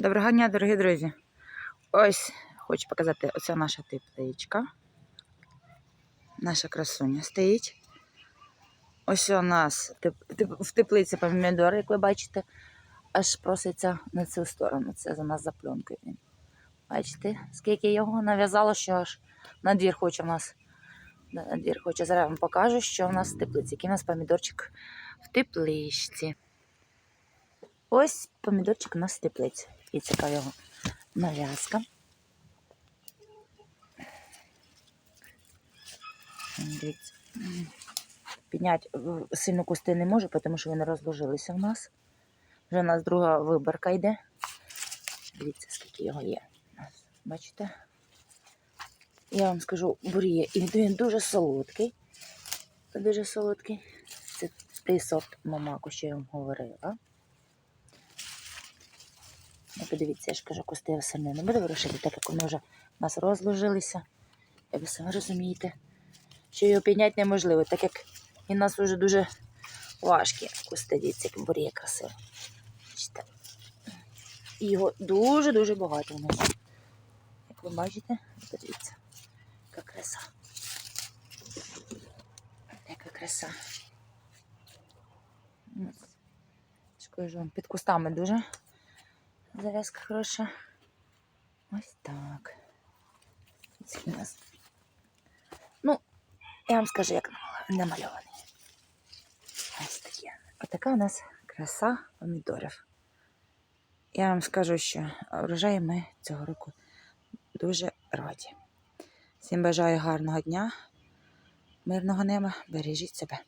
Доброго дня, дорогі друзі. Ось хочу показати оця наша тепличка. Наша красуня стоїть. Ось у нас в теплиці помідор, як ви бачите, аж проситься на цю сторону. Це за нас за пленкою він. Бачите, скільки його нав'язало, що аж на двір хоче в нас. На двір хоче. Зараз вам покажу, що в нас в теплиці. Який у нас помідорчик в тепличці. Ось помідорчик у нас в. І цікава його нав'язка. Підняти сильно кусти не можу, тому що вони розложилися в нас. Вже у нас друга виборка йде. Дивіться, скільки його є. Бачите? Я вам скажу, бур'є. І він дуже солодкий. Дуже солодкий. Це той сорт мамаку, що я вам говорила. Ну, подивіться, я ж кажу, кусти я сильно не буду вирушити, так як вони вже у нас розложилися. І ви самі розумієте, що його підняти неможливо, так як він у нас вже дуже важкі кусти, дивіться, як бур'є красиво. І його дуже-дуже багато у нас. Як ви бачите, подивіться, яка краса. Яка краса. Скажу вам, під кустами дуже зав'язка хороша. Ось так. У нас. Ну, я вам скажу, як намальований. Ось таке. Отака у нас краса помідорів. Я вам скажу, що врожай ми цього року дуже раді. Всім бажаю гарного дня, мирного неба, бережіть себе.